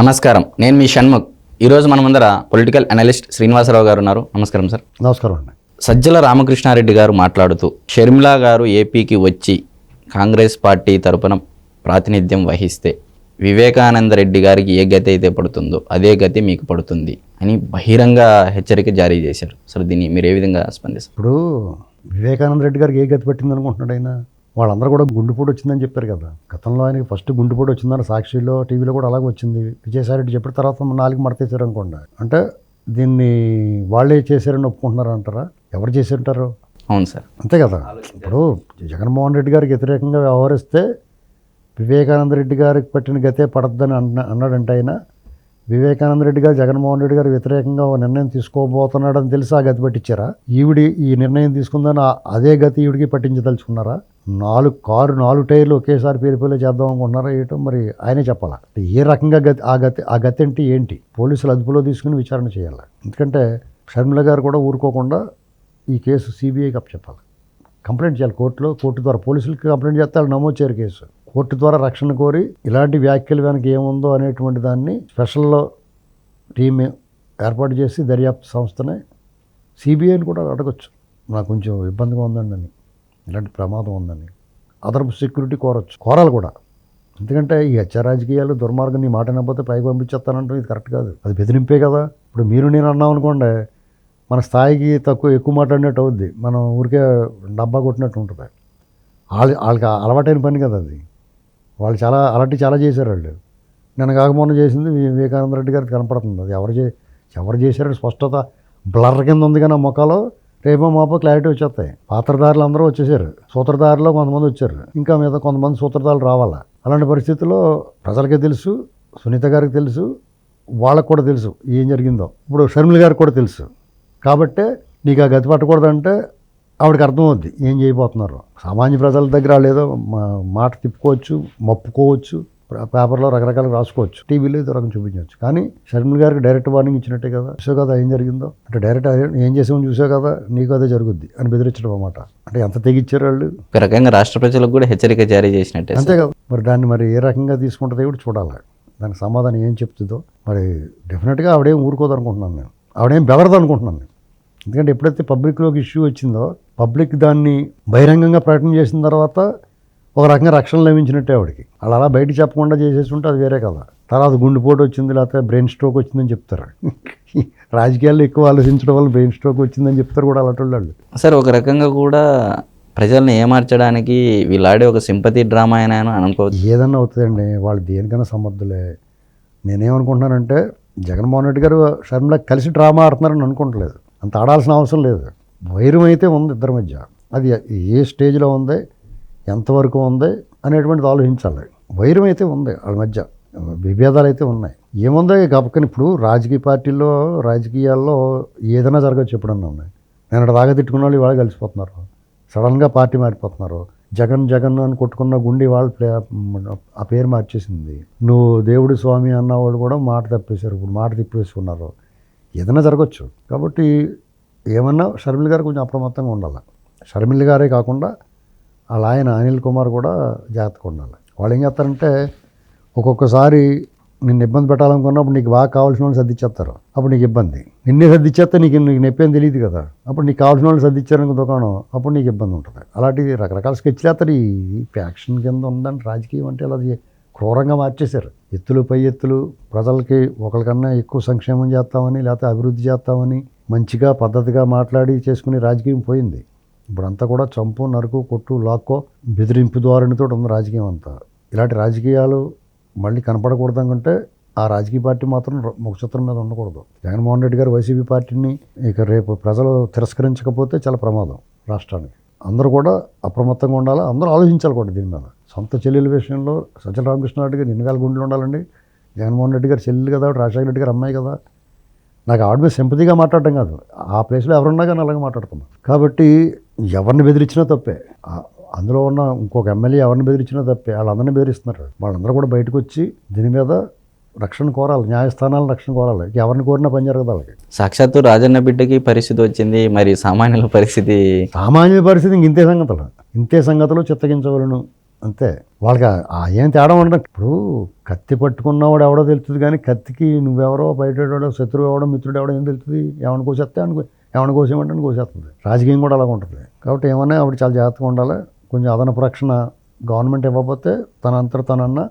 నమస్కారం. నేను మీ షణ్ముఖ్. ఈరోజు మన ముందర పొలిటికల్ అనలిస్ట్ శ్రీనివాసరావు గారు ఉన్నారు. నమస్కారం సార్. నమస్కారం అండి. సజ్జల రామకృష్ణారెడ్డి గారు మాట్లాడుతూ షర్మిలా గారు ఏపీకి వచ్చి కాంగ్రెస్ పార్టీ తరపున ప్రాతినిధ్యం వహిస్తే వివేకానంద రెడ్డి గారికి ఏ గతి అయితే పడుతుందో అదే గతి మీకు పడుతుంది అని బహిరంగ హెచ్చరిక జారీ చేశారు. సార్ దీన్ని మీరు ఏ విధంగా స్పందిస్తారు? ఇప్పుడు వివేకానంద రెడ్డి గారికి ఏ గతి పట్టింది అనుకుంటున్నాడు ఆయన? వాళ్ళందరూ కూడా గుండెపోటు వచ్చిందని చెప్పారు కదా. గతంలో ఆయనకి ఫస్ట్ గుండెపోటు వచ్చిందని సాక్షిలో టీవీలో కూడా అలాగే వచ్చింది. విజయసాయి రెడ్డి చెప్పిన తర్వాత నాలుగు మడతేశారు అనుకోండి. అంటే దీన్ని వాళ్ళే చేశారని ఒప్పుకుంటున్నారు అంటారా? ఎవరు చేసి ఉంటారు అవును సార్. అంతే కదా. ఇప్పుడు జగన్మోహన్ రెడ్డి గారికి వ్యతిరేకంగా వ్యవహరిస్తే వివేకానంద రెడ్డి గారికి పట్టిన గతే పడద్దని అన్న అన్నాడంటే ఆయన. వివేకానంద రెడ్డి గారు జగన్మోహన్ రెడ్డి గారు వ్యతిరేకంగా ఒక నిర్ణయం తీసుకోబోతున్నాడని తెలిసి ఆ గతి పట్టించారా? ఈవిడి ఈ నిర్ణయం తీసుకుందని అదే గతి ఈవిడికి పట్టించదలుచుకున్నారా? నాలుగు కారు నాలుగు టైర్లు ఒకేసారి పేరిపోలే చేద్దాం అనుకుంటున్నారా ఏంటో మరి ఆయనే చెప్పాలా. ఏ రకంగా గతి ఆ గతి ఆ గతి అంటే ఏంటి? పోలీసులు అదుపులో తీసుకుని విచారణ చేయాలి? ఎందుకంటే షర్మిల గారు కూడా ఊరుకోకుండా ఈ కేసు సిబిఐకి అప్పచెప్పాలి. కంప్లైంట్ చేయాలి కోర్టులో. కోర్టు ద్వారా పోలీసులకి కంప్లైంట్ చేస్తే వాళ్ళు నమోదు చేయరు కేసు. కోర్టు ద్వారా రక్షణ కోరి ఇలాంటి వ్యాఖ్యలు వెనక ఏముందో అనేటువంటి దాన్ని స్పెషల్లో టీమ్ ఏర్పాటు చేసి దర్యాప్తు సంస్థనే సిబిఐని కూడా అడగచ్చు. నాకు కొంచెం ఇబ్బందిగా ఉందండి అని. ఇలాంటి ప్రమాదం ఉందని. అదనపు సెక్యూరిటీ కోరచ్చు. కోరాలి కూడా. ఎందుకంటే ఈ హత్య రాజకీయాలు దుర్మార్గం నీ మాట నమ్మకపోతే పైకి పంపించేస్తానంటే ఇది కరెక్ట్ కాదు. అది బెదిరింపే కదా. ఇప్పుడు మీరు నేను అన్నాం అనుకోండి మన స్థాయికి తక్కువ ఎక్కువ మాట్లాడినట్టు అవుద్ది. మనం ఊరికే డబ్బా కొట్టినట్టు ఉంటుంది. వాళ్ళ వాళ్ళకి అలవాటైన పని కదా అది. వాళ్ళు చాలా అలాంటి చాలా చేశారు వాళ్ళు. నేను కాకమొన్న చేసింది వివేకానంద రెడ్డి గారికి కనపడుతుంది. అది ఎవరు చే ఎవరు చేశారో స్పష్టత బ్లర్ కింద ఉంది కానీ ఆ ముఖాలో. రేపో మాపో క్లారిటీ వచ్చేస్తాయి. పాత్రదారులు అందరూ వచ్చేసారు. సూత్రధారులు కొంతమంది వచ్చారు. ఇంకా మీద కొంతమంది సూత్రధారులు రావాలా? అలాంటి పరిస్థితుల్లో ప్రజలకే తెలుసు సునీత గారికి తెలుసు వాళ్ళకు కూడా తెలుసు ఏం జరిగిందో. ఇప్పుడు షర్మిల గారికి కూడా తెలుసు. కాబట్టే నీకు ఆ గతి పట్టకూడదంటే ఆవిడకి అర్థమవుద్ది ఏం చేయబోతున్నారు. సామాన్య ప్రజల దగ్గర లేదో మా- మాట తిప్పుకోవచ్చు మప్పుకోవచ్చు పేపర్లో రకరకాలు రాసుకోవచ్చు. టీవీలో ఏదో రకం చూపించవచ్చు. కానీ షర్మిల గారికి డైరెక్ట్ వార్నింగ్ ఇచ్చినట్టే కదా. చూసావు కదా ఏం జరిగిందో? అంటే డైరెక్ట్ ఏం చేసామని చూసావు కదా? నీకు అదే జరుగుద్ది అని బెదిరించడం అన్నమాట. అంటే ఎంత తెగిచ్చారు వాళ్ళు? ఒక రకంగా రాష్ట్ర ప్రజలకు కూడా హెచ్చరిక జారీ చేసినట్టే. అంతే కదా. మరి దాన్ని మరి ఏ రకంగా తీసుకుంటుందో కూడా చూడాలి. దానికి సమాధానం ఏం చెప్తుందో. మరి డెఫినెట్గా ఆవిడేం ఊరుకోదు అనుకుంటున్నాను నేను. ఆవిడేం బెదరదు అనుకుంటున్నాను నేను. ఎందుకంటే ఎప్పుడైతే పబ్లిక్లోకి ఇష్యూ వచ్చిందో పబ్లిక్ దాన్ని బహిరంగంగా ప్రకటన చేసిన తర్వాత ఒక రకంగా రక్షణ లభించినట్టే ఆవిడకి. అలా అలా బయట చెప్పకుండా చేసేసి ఉంటే అది వేరే కదా. తర్వాత గుండెపోటు వచ్చింది లేకపోతే బ్రెయిన్ స్ట్రోక్ వచ్చిందని చెప్తారు. రాజకీయాల్లో ఎక్కువ ఆలోచించడం వల్ల బ్రెయిన్ స్ట్రోక్ వచ్చిందని చెప్తారు కూడా అలాంటి వాళ్ళు. సార్ ఒక రకంగా కూడా ప్రజల్ని ఏమార్చడానికి వీళ్ళు ఆడే ఒక సింపతి డ్రామా అయినా అని అనుకోవచ్చు. ఏదన్నా అవుతుందండి వాళ్ళు దేనికైనా సమర్థులే. నేనేమనుకుంటున్నానంటే జగన్మోహన్ రెడ్డి గారు షర్మిల కలిసి డ్రామా ఆడుతున్నారని అనుకోవట్లేదు అంత ఆడాల్సిన అవసరం లేదు. వైరం అయితే ఉంది ఇద్దరి మధ్య. అది ఏ స్టేజ్లో ఉంది ఎంతవరకు ఉంది అనేటువంటిది ఆలోచించాలి. వైరం అయితే ఉంది వాళ్ళ మధ్య విభేదాలు అయితే ఉన్నాయి. ఏముందో గబక్కని ఇప్పుడు రాజకీయ పార్టీల్లో రాజకీయాల్లో ఏదైనా జరగచ్చు ఎప్పుడన్నా ఉన్నాయి నేను దాకా తిట్టుకున్న వాళ్ళు ఇవాళ కలిసిపోతున్నారు. సడన్గా పార్టీ మారిపోతున్నారు. జగన్ జగన్ అని కొట్టుకున్న గుండి వాళ్ళు ప్లే ఆ పేరు మార్చేసింది. నువ్వు దేవుడు స్వామి అన్నవాడు కూడా మాట తప్పేశారు. ఇప్పుడు మాట తిప్పేసుకున్నారు. ఏదైనా జరగచ్చు. కాబట్టి ఏమన్నా షర్మిల గారు కొంచెం అప్రమత్తంగా ఉండాలి. షర్మిల గారే కాకుండా వాళ్ళ ఆయన అనిల్ కుమార్ కూడా జాగ్రత్తగా ఉండాలి. వాళ్ళు ఏం చేస్తారంటే ఒక్కొక్కసారి నిన్ను ఇబ్బంది పెట్టాలనుకున్నప్పుడు నీకు బాగా కావాల్సిన వాళ్ళు సర్దిచ్చేస్తారు. అప్పుడు నీకు ఇబ్బంది. నిన్నే సర్దిచ్చేస్తే నీకు నీకు నొప్పేం తెలియదు కదా. అప్పుడు నీకు కావాల్సిన వాళ్ళు సర్దిచ్చారనుకో దుకాణం అప్పుడు నీకు ఇబ్బంది ఉంటుంది. అలాంటి రకరకాల స్కెచ్లు వేస్తారు. ఈ ఫ్యాక్షన్ కింద ఉందని రాజకీయం అంటే అలా క్రూరంగా మార్చేశారు. ఎత్తులు పై ఎత్తులు ప్రజలకి ఒకరికన్నా ఎక్కువ సంక్షేమం చేస్తామని లేకపోతే అభివృద్ధి చేస్తామని మంచిగా పద్ధతిగా మాట్లాడి చేసుకునే రాజకీయం పోయింది. ఇప్పుడంతా కూడా చంపు నరుకు కొట్టు లాక్కో బెదిరింపు ధోరణితో ఉంది రాజకీయం అంతా. ఇలాంటి రాజకీయాలు మళ్ళీ కనపడకూడదు అనుకుంటే ఆ రాజకీయ పార్టీ మాత్రం ముఖచిత్రం మీద ఉండకూడదు. జగన్మోహన్ రెడ్డి గారు వైసీపీ పార్టీని ఇక రేపు ప్రజలు తిరస్కరించకపోతే చాలా ప్రమాదం రాష్ట్రానికి. అందరూ కూడా అప్రమత్తంగా ఉండాలి? అందరూ ఆలోచించాలి కూడా దీని మీద. సొంత చెల్లెల విషయంలో సజ్జల రామకృష్ణారెడ్డి గారు ఎన్నికల గుండెలు ఉండాలండి? జగన్మోహన్ రెడ్డి గారు చెల్లెలు కదా రాజశేఖర రెడ్డి గారు అమ్మాయి కదా. నాకు ఆవిడ మీద సింపతిగా మాట్లాడటం కాదు. ఆ ప్లేస్లో ఎవరున్నా కానీ అలాగే మాట్లాడుతున్నాం కాబట్టి ఎవరిని బెదిరించినా తప్పే. అందులో ఉన్న ఇంకొక ఎమ్మెల్యే ఎవరిని బెదిరించినా తప్పే. వాళ్ళందరినీ బెదిరిస్తున్నారు. వాళ్ళందరూ కూడా బయటకు వచ్చి దీని మీద రక్షణ కోరాలి న్యాయస్థానాలను రక్షణ కోరాలి. ఎవరిని కోరినా పని జరగదు వాళ్ళకి. సాక్షాత్తు రాజన్న బిడ్డకి పరిస్థితి వచ్చింది మరి సామాన్యుల పరిస్థితి? సామాన్య పరిస్థితి ఇంక ఇంతే సంగతులు. ఇంతే సంగతులు చిత్తగించవలను. అంతే. వాళ్ళకి ఆ- ఏం తేడా ఉండదు. ఇప్పుడు కత్తి పట్టుకున్నవాడు ఎవడో తెలుస్తుంది కానీ కత్తికి నువ్వెవరో బయటవాడో శత్రువు ఎవడో మిత్రుడు ఎవడో ఏం తెలుస్తుంది? ఎవరిని కోసేస్తే అనుకో ఏమైనా కోసేయమంటే కోసేస్తుంది. రాజకీయం కూడా అలాగ ఉంటుంది. కాబట్టి ఏమన్నా ఆవిడ చాలా జాగ్రత్తగా ఉండాలి. కొంచెం అదనపు రక్షణ గవర్నమెంట్ ఇవ్వకపోతే తనంతట తనన్నా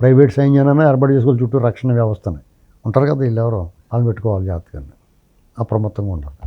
ప్రైవేట్ సైన్యాన్ని ఏర్పాటు చేసుకోవాలి. చుట్టూ రక్షణ వ్యవస్థని. ఉంటారు కదా వీళ్ళు ఎవరో వాళ్ళని పెట్టుకోవాలి జాగ్రత్తగా అప్రమత్తంగా ఉండాలి.